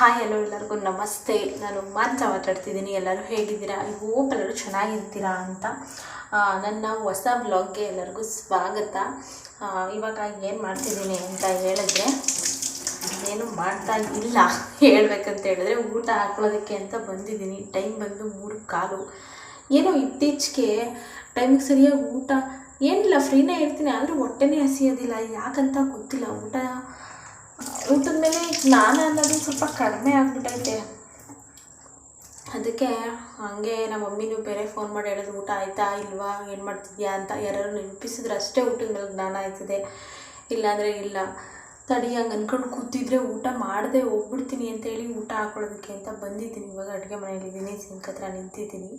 Hi ಎಲ್ಲೋ ಎಲ್ಲರಿಗೂ ನಮಸ್ತೆ. ನಾನು ಮಾಂತ ಮಾತಾಡ್ತಿದ್ದೀನಿ. ಎಲ್ಲರೂ ಹೇಗಿದ್ದೀರಾ? ಐ ಹೋಪ್ ಎಲ್ಲರೂ ಚೆನ್ನಾಗಿರ್ತೀರಾ ಅಂತ. ನನ್ನ ಹೊಸ ಬ್ಲಾಗ್ಗೆ ಎಲ್ಲರಿಗೂ ಸ್ವಾಗತ. ಇವಾಗ ಏನು ಮಾಡ್ತಿದ್ದೀನಿ ಅಂತ ಹೇಳಿದ್ರೆ, ಏನು ಮಾಡ್ತಾ ಇಲ್ಲ ಹೇಳ್ಬೇಕಂತ ಹೇಳಿದ್ರೆ, ಊಟ ಹಾಕೊಳ್ಳೋದಕ್ಕೆ ಅಂತ ಬಂದಿದ್ದೀನಿ. ಟೈಮ್ ಬಂದು ಮೂರು ಕಾಲು. ಏನೋ ಇತ್ತೀಚೆಗೆ ಟೈಮಿಗೆ ಸರಿಯಾಗಿ ಊಟ ಏನಿಲ್ಲ ಫ್ರೀನೇ ಇರ್ತೀನಿ. ಆದರೂ ಹೊಟ್ಟೆನೇ ಹಸಿಯೋದಿಲ್ಲ. ಯಾಕಂತ ಗೊತ್ತಿಲ್ಲ. ಊಟ ಊಟದ ಮೇಲೆ ಜ್ಞಾನ ಅನ್ನೋದು ಸ್ವಲ್ಪ ಕಡಿಮೆ ಆಗಿಬಿಟ್ಟೈತೆ ಅದಕ್ಕೆ ಹಾಗೆ ನಮ್ಮ ಮಮ್ಮಿನೂ ಬೇರೆ ಫೋನ್ ಮಾಡಿ ಹೇಳಿದ್ರು, ಊಟ ಆಯಿತಾ, ಇಲ್ವಾ, ಏನು ಮಾಡ್ತಿದ್ಯಾ? ಅಂತ ಯಾರು ನೆನಪಿಸಿದ್ರೆ ಅಷ್ಟೇ ಊಟದ ಮೇಲೆ ಜ್ಞಾನ ಆಯ್ತದೆ. ಇಲ್ಲಾಂದರೆ ಇಲ್ಲ. ತಡಿ, ಹಂಗೆ ಅಂದ್ಕೊಂಡು ಕೂತಿದ್ರೆ ಊಟ ಮಾಡದೆ ಹೋಗ್ಬಿಡ್ತೀನಿ ಅಂತೇಳಿ ಊಟ ಹಾಕೊಳ್ಳೋದಕ್ಕೆ ಅಂತ ಬಂದಿದ್ದೀನಿ. ಇವಾಗ ಅಡುಗೆ ಮನೆಯಲ್ಲಿದ್ದೀನಿ, ಸಿಂಕ್ ಹತ್ರ ನಿಂತಿದ್ದೀನಿ.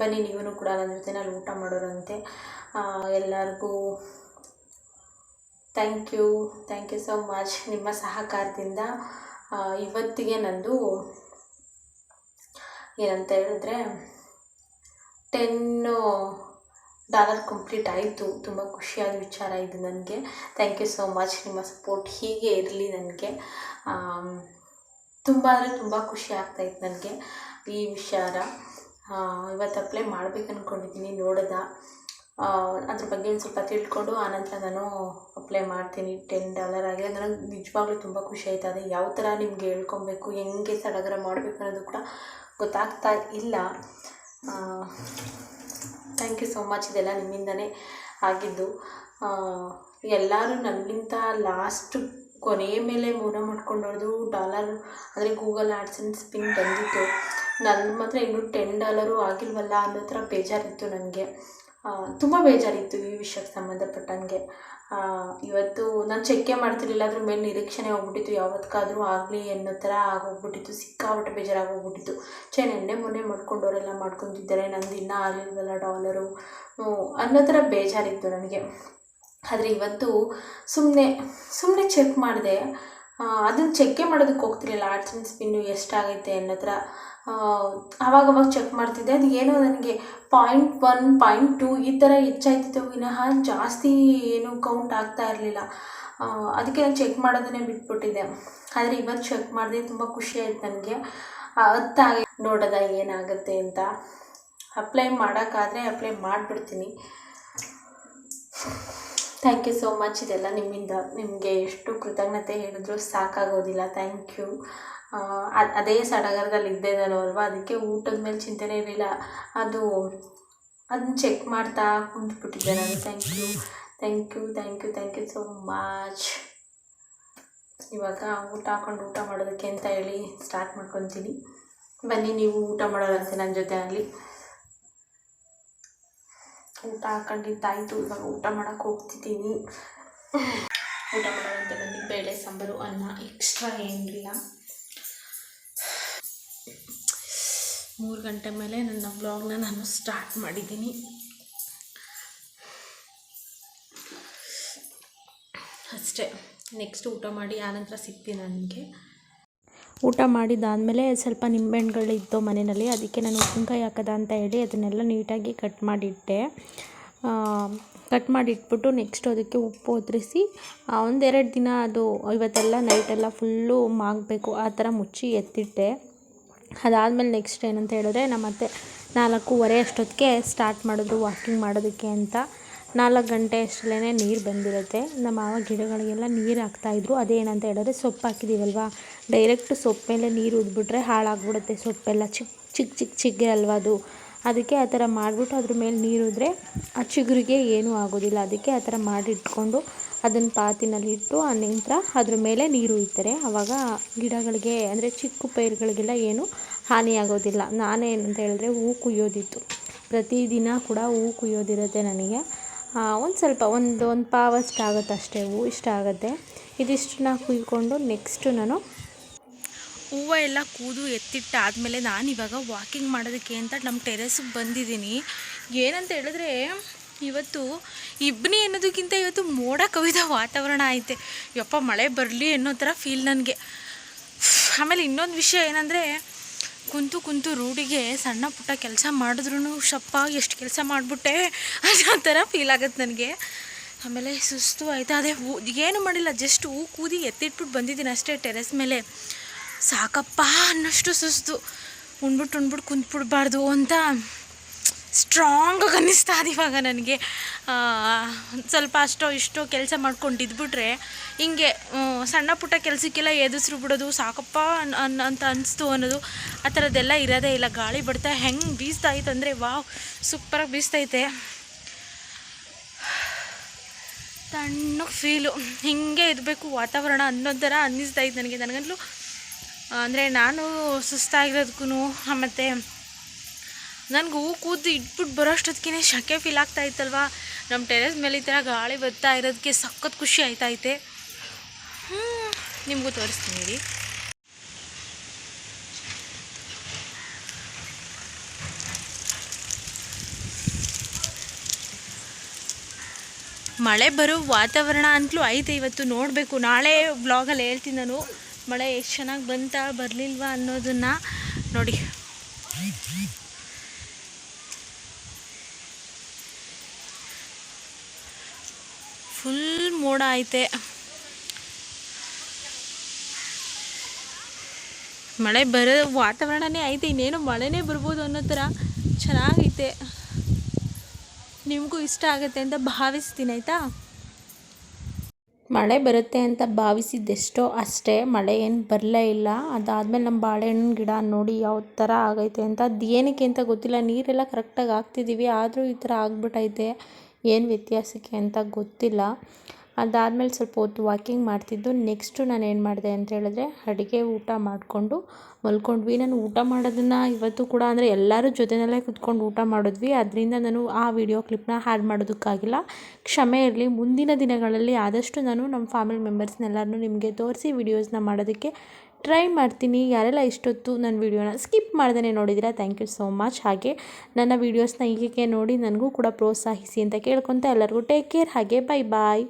ಬನ್ನಿ ನೀವೂ ಕೂಡ ನನ್ನ ಜೊತೆನಲ್ಲಿ ಊಟ ಮಾಡೋರಂತೆ. ಎಲ್ಲರಿಗೂ thank you thank you so much ನಿಮ್ಮ ಸಹಕಾರದಿಂದ ಇವತ್ತಿಗೆ ನಂದು ಏನಂತ ಹೇಳಿದ್ರೆ ಟೆನ್ನು ಡಾಲರ್ ಕಂಪ್ಲೀಟ್ ಆಯಿತು. ತುಂಬ ಖುಷಿಯಾದ ವಿಚಾರ ಇದು ನನಗೆ. ಥ್ಯಾಂಕ್ ಯು ಸೋ ಮಚ್ ನಿಮ್ಮ ಸಪೋರ್ಟ್ ಹೀಗೆ ಇರಲಿ ನನಗೆ. ತುಂಬ ಅಂದರೆ ತುಂಬ ಖುಷಿ ಆಗ್ತಾಯಿತ್ತು ನನಗೆ ಈ ವಿಚಾರ. ಇವತ್ತು ಅಪ್ಲೈ ಮಾಡ್ಬೇಕು ಅಂದ್ಕೊಂಡಿದ್ದೀನಿ ನೋಡೋದ? ಅದ್ರ ಬಗ್ಗೆ ಒಂದು ಸ್ವಲ್ಪ ತಿಳ್ಕೊಂಡು ಆನಂತರ ನಾನು ಅಪ್ಲೈ ಮಾಡ್ತೀನಿ. ಟೆನ್ ಡಾಲರ್ ಆಗಿ. ನನಗೆ ನಿಜವಾಗ್ಲೂ ತುಂಬ ಖುಷಿ ಆಯ್ತು. ಅದೇ ಯಾವ ಥರ ನಿಮ್ಗೆ ಹೇಳ್ಕೊಬೇಕು, ಹೆಂಗೆ ಸಡಗರ ಮಾಡಬೇಕು ಅನ್ನೋದು ಕೂಡ ಗೊತ್ತಾಗ್ತಾ ಇಲ್ಲ. ಥ್ಯಾಂಕ್ ಯು ಸೋ ಮಚ್ ಇದೆಲ್ಲ ನಿಮ್ಮಿಂದನೇ ಆಗಿದ್ದು. ಎಲ್ಲರೂ ನನಗಿಂತ ಲಾಸ್ಟ್ ಕೊನೆಯ ಮೇಲೆ ಮೌನ ಮಾಡ್ಕೊಂಡೋದು ಡಾಲರ್ ಅಂದರೆ ಗೂಗಲ್ ಆ್ಯಡ್ಸೆನ್ಸ್ ಸ್ಪಿನ್ ಬಂದಿತ್ತು. ನನ್ನ ಮಾತ್ರ ಇನ್ನೂ ಟೆನ್ ಡಾಲರು ಆಗಿಲ್ವಲ್ಲ ಅನ್ನೋ ಥರ ಬೇಜಾರಿತ್ತು ನನಗೆ. ತುಂಬ ಬೇಜಾರಿತ್ತು ಈ ವಿಷಯಕ್ಕೆ ಸಂಬಂಧಪಟ್ಟಂಗೆ ಇವತ್ತು ನಾನು ಚೆಕ್ಕೆ ಮಾಡ್ತಿರ್ಲಿಲ್ಲ ಅದ್ರ ಮೇಲೆ ನಿರೀಕ್ಷಣೆ ಹೋಗ್ಬಿಟ್ಟಿತ್ತು ಯಾವತ್ತಾದ್ರೂ ಆಗಲಿ ಅನ್ನೋ ಥರ ಆಗೋಗ್ಬಿಟ್ಟಿತ್ತು, ಸಿಕ್ಕಾಪಟ್ಟೆ ಬೇಜಾರಾಗೋಗ್ಬಿಟ್ಟಿತ್ತು. ಛೇ, ನೆನ್ನೆ ಮೊನ್ನೆ ಮಾಡ್ಕೊಂಡವರೆಲ್ಲ ಮಾಡ್ಕೊತಿದ್ದಾರೆ, ನಂದು ಇನ್ನೂ ಆಗಲಿಲ್ವಲ್ಲ ಡಾಲರು. ಅನ್ನೋ ಥರ ಬೇಜಾರಿತ್ತು ನನಗೆ. ಆದರೆ ಇವತ್ತು ಸುಮ್ಮನೆ ಸುಮ್ಮನೆ ಚೆಕ್ ಮಾಡಿದೆ ಅದನ್ನು ಚೆಕ್ಕೆ ಮಾಡೋದಕ್ಕೆ ಹೋಗ್ತಿರ್ಲಿಲ್ಲ. ಆರ್ಟ್ಸ್ ಆ್ಯಂಡ್ ಸ್ಪಿನ್ನು ಎಷ್ಟಾಗೈತೆ ಅನ್ನೋ ಥರ ಆವಾಗವಾಗ ಚೆಕ್ ಮಾಡ್ತಿದ್ದೆ. ಅದು ಏನೋ ನನಗೆ ಪಾಯಿಂಟ್ ಒನ್ ಪಾಯಿಂಟ್ ಟು ಈ ಥರ ಹೆಚ್ಚಾಯ್ತಿತ್ತು. ವಿನಃ ಜಾಸ್ತಿ ಏನು ಕೌಂಟ್ ಆಗ್ತಾ ಇರಲಿಲ್ಲ. ಅದಕ್ಕೆ ನಾನು ಚೆಕ್ ಮಾಡೋದನ್ನೇ ಬಿಟ್ಬಿಟ್ಟಿದ್ದೆ. ಆದರೆ ಇವತ್ತು ಚೆಕ್ ಮಾಡಿದೆ, ತುಂಬ ಖುಷಿ ಆಯ್ತು ನನಗೆ. ಹತ್ತಾಗಿ ನೋಡೋದ ಏನಾಗುತ್ತೆ ಅಂತ. ಅಪ್ಲೈ ಮಾಡೋಕ್ಕಾದರೆ ಅಪ್ಲೈ ಮಾಡಿಬಿಡ್ತೀನಿ. ಥ್ಯಾಂಕ್ ಯು ಸೋ ಮಚ್ ಇದೆಲ್ಲ ನಿಮ್ಮಿಂದ ನಿಮಗೆ ಎಷ್ಟು ಕೃತಜ್ಞತೆ ಹೇಳಿದ್ರು ಸಾಕಾಗೋದಿಲ್ಲ. ಥ್ಯಾಂಕ್ ಯು ಅದೇ ಸಡಗರದಲ್ಲಿ ಇದ್ದೆ ನಾನು ಅಲ್ವಾ ಅದಕ್ಕೆ ಊಟದ ಮೇಲೆ ಚಿಂತೆನೇ ಇರಲಿಲ್ಲ. ಅದು ಅದನ್ನ ಚೆಕ್ ಮಾಡ್ತಾ ಕುಂತ್ಬಿಟ್ಟಿದ್ದೆ ನಾನು thank you thank you thank you thank you so much ಇವಾಗ ಊಟ ಹಾಕೊಂಡು ಊಟ ಮಾಡೋದಕ್ಕೆ ಅಂತ ಹೇಳಿ ಸ್ಟಾರ್ಟ್ ಮಾಡ್ಕೊತೀನಿ. ಬನ್ನಿ, ನೀವು ಊಟ ಮಾಡೋದಂತೆ ನನ್ನ ಜೊತೆಯಲ್ಲಿ ಊಟ ಹಾಕೊಂಡಿದ್ದಾಯಿತು ಇವಾಗ ಊಟ ಮಾಡೋಕೆ ಹೋಗ್ತಿದ್ದೀನಿ. ಊಟ ಮಾಡೋದಂತ ಬಂದು ಬೇಳೆ, ಸಾಂಬಾರು, ಅನ್ನ ಎಕ್ಸ್ಟ್ರಾ ಏನಿಲ್ಲ ಮೂರು ಗಂಟೆ ಮೇಲೆ ನನ್ನ ಬ್ಲಾಗ್ನ ನಾನು ಸ್ಟಾರ್ಟ್ ಮಾಡಿದ್ದೀನಿ. ಅಷ್ಟೇ. ನೆಕ್ಸ್ಟ್ ಊಟ ಮಾಡಿ ಆನಂತರ ಸಿಗ್ತೀನಿ ನನಗೆ. ಊಟ ಮಾಡಿದ್ದಾದಮೇಲೆ ಸ್ವಲ್ಪ ನಿಂಬೆಹಣ್ಣುಗಳಿತ್ತು ಮನೆಯಲ್ಲಿ. ಅದಕ್ಕೆ ನಾನು ಉಪ್ಪಿನಕಾಯಿ ಹಾಕದ ಅಂತ ಹೇಳಿ ಅದನ್ನೆಲ್ಲ ನೀಟಾಗಿ ಕಟ್ ಮಾಡಿಟ್ಟೆ. ಕಟ್ ಮಾಡಿಟ್ಬಿಟ್ಟು ನೆಕ್ಸ್ಟ್ ಅದಕ್ಕೆ ಉಪ್ಪು ಒದರಿಸಿ ಒಂದೆರಡು ದಿನ ಅದು ಇವತ್ತೆಲ್ಲ ನೈಟೆಲ್ಲ ಫುಲ್ಲು ಮಾಗಬೇಕು ಆ ಥರ ಮುಚ್ಚಿ ಎತ್ತಿಟ್ಟೆ. ಅದಾದಮೇಲೆ ನೆಕ್ಸ್ಟ್ ಏನಂತ ಹೇಳಿದ್ರೆ ನಮ್ಮತ್ತೆ ನಾಲ್ಕೂವರೆ ಅಷ್ಟೊತ್ತಿಗೆ ಸ್ಟಾರ್ಟ್ ಮಾಡಿದ್ರು ವಾಕಿಂಗ್ ಮಾಡೋದಕ್ಕೆ ಅಂತ. ನಾಲ್ಕು ಗಂಟೆ ಅಷ್ಟರಲ್ಲೇ ನೀರು ಬಂದಿರುತ್ತೆ. ನಮ್ಮ ಮಾವ ಗಿಡಗಳಿಗೆಲ್ಲ ನೀರು ಹಾಕ್ತಾಯಿದ್ರು ಅದೇನಂತ ಹೇಳಿದ್ರೆ ಸೊಪ್ಪು ಹಾಕಿದ್ದೀವಲ್ವ ಡೈರೆಕ್ಟ್ ಸೊಪ್ಪು ಮೇಲೆ ನೀರು ಉದ್ಬಿಟ್ರೆ ಹಾಳಾಗ್ಬಿಡುತ್ತೆ ಸೊಪ್ಪೆಲ್ಲ. ಚಿಕ್ಕ ಚಿಕ್ಕ ಚಿಕ್ಕ ಚಿಗ್ಗೆ ಅಲ್ವಾ ಅದು? ಅದಕ್ಕೆ ಆ ಥರ ಮಾಡಿಬಿಟ್ಟು ಅದ್ರ ಮೇಲೆ ನೀರು ಉದ್ರೆ ಆ ಚಿಗುರಿಗೆ ಏನೂ ಆಗೋದಿಲ್ಲ. ಅದಕ್ಕೆ ಆ ಥರ ಮಾಡಿಟ್ಕೊಂಡು ಅದನ್ನು ಪಾತಿನಲ್ಲಿ ಇಟ್ಟು ಆ ನಂತರ ಅದ್ರ ಮೇಲೆ ನೀರು ಇತ್ತರೆ ಆವಾಗ ಗಿಡಗಳಿಗೆ ಅಂದರೆ ಚಿಕ್ಕ ಪೈರುಗಳಿಗೆಲ್ಲ ಏನು ಹಾನಿಯಾಗೋದಿಲ್ಲ ನಾನೇನಂತ ಹೇಳಿದ್ರೆ ಹೂ ಕುಯ್ಯೋದಿತ್ತು. ಪ್ರತಿದಿನ ಕೂಡ ಹೂ ಕುಯ್ಯೋದಿರುತ್ತೆ ನನಗೆ. ಒಂದು ಸ್ವಲ್ಪ, ಒಂದು ಒಂದು ಪಾವಷ್ಟು ಆಗುತ್ತೆ ಅಷ್ಟೇ ಹೂವು ಇಷ್ಟ ಆಗುತ್ತೆ. ಇದಿಷ್ಟನ್ನ ಕುಯ್ಕೊಂಡು ನೆಕ್ಸ್ಟು ನಾನು ಹೂವು ಎಲ್ಲ ಕೂದು ಎತ್ತಿಟ್ಟಾದಮೇಲೆ ನಾನು ಇವಾಗ ವಾಕಿಂಗ್ ಮಾಡೋದಕ್ಕೆ ಅಂತ ನಮ್ಮ ಟೆರೆಸ್ಗೆ ಬಂದಿದ್ದೀನಿ. ಏನಂತ ಹೇಳಿದ್ರೆ, ಇವತ್ತು ಇಬ್ಬನಿ ಅನ್ನೋದಕ್ಕಿಂತ ಇವತ್ತು ಮೋಡ ಕವಿದ ವಾತಾವರಣ ಐತೆ. ಯಪ್ಪ, ಮಳೆ ಬರಲಿ ಅನ್ನೋ ಥರ ಫೀಲ್ ನನಗೆ. ಆಮೇಲೆ ಇನ್ನೊಂದು ವಿಷಯ ಏನಂದರೆ ಕುಂತು ಕುಂತು ರೂಢಿಗೆ ಸಣ್ಣ ಪುಟ್ಟ ಕೆಲಸ ಮಾಡಿದ್ರೂ ಶಪ್ಪ ಎಷ್ಟು ಕೆಲಸ ಮಾಡಿಬಿಟ್ಟೆ? ಆ ಥರ ಫೀಲ್ ಆಗುತ್ತೆ ನನಗೆ. ಆಮೇಲೆ ಸುಸ್ತು ಆಯಿತು. ಅದೇ ಹೂ, ಏನು ಮಾಡಿಲ್ಲ ಜಸ್ಟ್ ಹೂ ಕೂದಿ ಎತ್ತಿಟ್ಬಿಟ್ಟು ಬಂದಿದ್ದೀನಿ ಅಷ್ಟೇ ಟೆರೆಸ್ ಮೇಲೆ. ಸಾಕಪ್ಪ ಅನ್ನೋಷ್ಟು ಸುಸ್ತು. ಉಣ್ಬಿಟ್ಟು ಉಣ್ಬಿಟ್ಟು ಕುಂತ್ಬಿಡ್ಬಾರ್ದು ಅಂತ ಸ್ಟ್ರಾಂಗಾಗಿ ಅನ್ನಿಸ್ತಾ ಇದೆ ಇವಾಗ ನನಗೆ. ಸ್ವಲ್ಪ ಅಷ್ಟೋ ಇಷ್ಟೋ ಕೆಲಸ ಮಾಡ್ಕೊಂಡು ಇದ್ಬಿಟ್ರೆ ಹಿಂಗೆ ಸಣ್ಣ ಪುಟ್ಟ ಕೆಲಸಕ್ಕೆಲ್ಲ ಎದುರಿಸ್ರು ಬಿಡೋದು, ಸಾಕಪ್ಪ ಅನ್ ಅಂತ ಅನ್ನಿಸ್ತು ಅನ್ನೋದು ಆ ಥರದ್ದೆಲ್ಲ ಇರೋದೇ ಇಲ್ಲ. ಗಾಳಿ ಬಿಡ್ತಾ ಹೆಂಗೆ ಬೀಸ್ತಾ ಅಂದರೆ, ವಾವ್ ಸೂಪರಾಗಿ ಬೀಸ್ತೈತೆ ತಣ್ಣಗೆ ಫೀಲು ಹಿಂಗೆ ಇರಬೇಕು ವಾತಾವರಣ ಅನ್ನೋ ಥರ ಅನ್ನಿಸ್ತಾ ಇತ್ತು ನನಗೆ. ನನಗಂತಲೂ ಅಂದರೆ ನಾನು ಸುಸ್ತಾಗಿರೋದಕ್ಕೂ ಮತ್ತು ನನಗೆ ಕೂದು ಇಟ್ಬಿಟ್ಟು ಬರೋಷ್ಟೊತ್ತಿಗೆ ಶಕೆ ಫೀಲ್ ಆಗ್ತಾ ಇತ್ತಲ್ವಾ? ನಮ್ಮ ಟೆರೆಸ್ ಮೇಲೆ ಈ ಥರ ಗಾಳಿ ಬರ್ತಾ ಇರೋದಕ್ಕೆ ಸಖತ್ ಖುಷಿ ಆಯ್ತೈತೆ ನಿಮಗೂ ತೋರಿಸ್ತೀನಿ ರೀ ಮಳೆ ಬರೋ ವಾತಾವರಣ ಅಂತಲೂ ಐತೆ ಇವತ್ತು, ನೋಡಬೇಕು. ನಾಳೆ ಬ್ಲಾಗಲ್ಲಿ ಹೇಳ್ತೀನಿ ನಾನು. ಮಳೆ ಎಷ್ಟು ಚೆನ್ನಾಗಿ ಬಂತಾ ಬರಲಿಲ್ವಾ ಅನ್ನೋದನ್ನು ನೋಡಿ. ಫುಲ್ ಮೋಡ ಐತೆ. ಮಳೆ ಬರೋ ವಾತಾವರಣನೇ ಐತೆ, ಇನ್ನೇನು ಮಳೆನೇ ಬರ್ಬೋದು ಅನ್ನೋ ಥರ ಚೆನ್ನಾಗೈತೆ. ನಿಮಗೂ ಇಷ್ಟ ಆಗುತ್ತೆ ಅಂತ ಭಾವಿಸ್ತೀನಿ, ಆಯಿತಾ? ಮಳೆ ಬರುತ್ತೆ ಅಂತ ಭಾವಿಸಿದ್ದೆಷ್ಟೋ ಅಷ್ಟೇ, ಮಳೆ ಏನು ಬರಲೇ ಇಲ್ಲ. ಅದಾದಮೇಲೆ ನಮ್ಮ ಬಾಳೆಹಣ್ಣು ಗಿಡ ನೋಡಿ ಯಾವ ಥರ ಆಗೈತೆ ಅಂತ, ಅದು ಏನಕ್ಕೆ ಅಂತ ಗೊತ್ತಿಲ್ಲ. ನೀರೆಲ್ಲ ಕರೆಕ್ಟಾಗಿ ಹಾಕ್ತಿದ್ದೀವಿ ಆದರೂ ಈ ಥರ ಆಗ್ಬಿಟ್ಟೈತೆ ಏನು ವ್ಯತ್ಯಾಸಕ್ಕೆ ಅಂತ ಗೊತ್ತಿಲ್ಲ. ಅದಾದಮೇಲೆ ಸ್ವಲ್ಪ ಹೊತ್ತು ವಾಕಿಂಗ್ ಮಾಡ್ತಿದ್ದು. ನೆಕ್ಸ್ಟು ನಾನು ಏನು ಮಾಡಿದೆ ಅಂತ ಹೇಳಿದ್ರೆ ಅಡುಗೆ ಊಟ ಮಾಡಿಕೊಂಡು ಮಲ್ಕೊಂಡ್ವಿ. ನಾನು ಊಟ ಮಾಡೋದನ್ನು ಇವತ್ತು ಕೂಡ ಅಂದರೆ ಎಲ್ಲರೂ ಜೊತೆಯಲ್ಲೇ ಕುತ್ಕೊಂಡು ಊಟ ಮಾಡಿದ್ವಿ. ಅದರಿಂದ ನಾನು ಆ ವಿಡಿಯೋ ಕ್ಲಿಪ್ನ ಹ್ಯಾಡ್ ಮಾಡೋದಕ್ಕಾಗಿಲ್ಲ. ಕ್ಷಮೆ ಇರಲಿ. ಮುಂದಿನ ದಿನಗಳಲ್ಲಿ ಆದಷ್ಟು ನಾನು ನಮ್ಮ ಫ್ಯಾಮಿಲಿ ಮೆಂಬರ್ಸ್ನೆಲ್ಲರನ್ನೂ ನಿಮಗೆ ತೋರಿಸಿ ವಿಡಿಯೋಸ್ನ ಮಾಡೋದಕ್ಕೆ ಟ್ರೈ ಮಾಡ್ತೀನಿ, ಯಾರೆಲ್ಲ ಇಷ್ಟೊತ್ತು ನನ್ನ ವೀಡಿಯೋನ ಸ್ಕಿಪ್ ಮಾಡ್ದೇ ನೋಡಿದ್ದೀರಾ ಥ್ಯಾಂಕ್ ಯು ಸೋ ಮಚ್ ಹಾಗೆ ನನ್ನ ವೀಡಿಯೋಸ್ನ ಹೀಗೆ ನೋಡಿ ನನಗೂ ಕೂಡ ಪ್ರೋತ್ಸಾಹಿಸಿ ಅಂತ ಕೇಳ್ಕೊತ ಎಲ್ಲರಿಗೂ ಟೇಕ್ ಕೇರ್ ಹಾಗೆ ಬೈ ಬಾಯ್